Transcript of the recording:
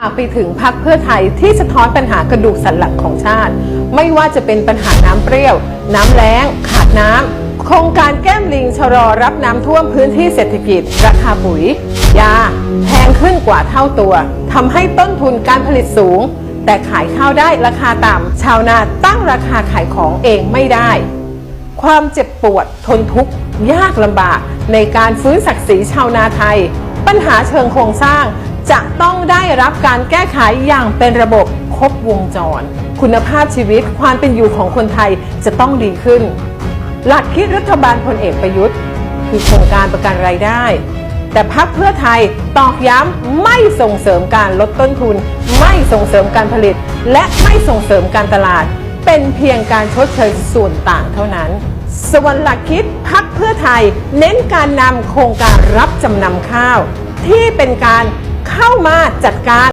ฝากไปถึงพักเพื่อไทยที่สะท้อนปัญหากระดูกสันหลังของชาติ ไม่ว่าจะเป็นปัญหาน้ำเปรี้ยว น้ำแล้ง ขาดน้ำโครงการแก้มลิงชะลอรับน้ำท่วมพื้นที่เศรษฐกิจ ราคาปุ๋ย ยา แพงขึ้นกว่าเท่าตัวทำให้ต้นทุนการผลิตสูง แต่ขายข้าวได้ราคาต่ำชาวนาตั้งราคาขายของเองไม่ได้ ความเจ็บปวดทนทุกข์ยากลำบากในการฟื้นศักดิ์ศรีชาวนาไทย ปัญหาเชิงโครงสร้าง จะต้องได้รับการแก้ไขอย่างเป็นระบบครบวงจร คุณภาพชีวิตความเป็นอยู่ของคนไทยจะต้องดีขึ้น หลักคิดรัฐบาลพลเอกประยุทธ์ คือโครงการประกันรายได้ แต่พักเพื่อไทยตอกย้ำไม่ส่งเสริมการลดต้นทุน ไม่ส่งเสริมการผลิต และไม่ส่งเสริมการตลาด เป็นเพียงการชดเชยส่วนต่างเท่านั้นส่วนหลักคิดพักเพื่อไทย เน้นการนำโครงการรับจำนำข้าว ที่เป็นการ เข้ามาจัดการ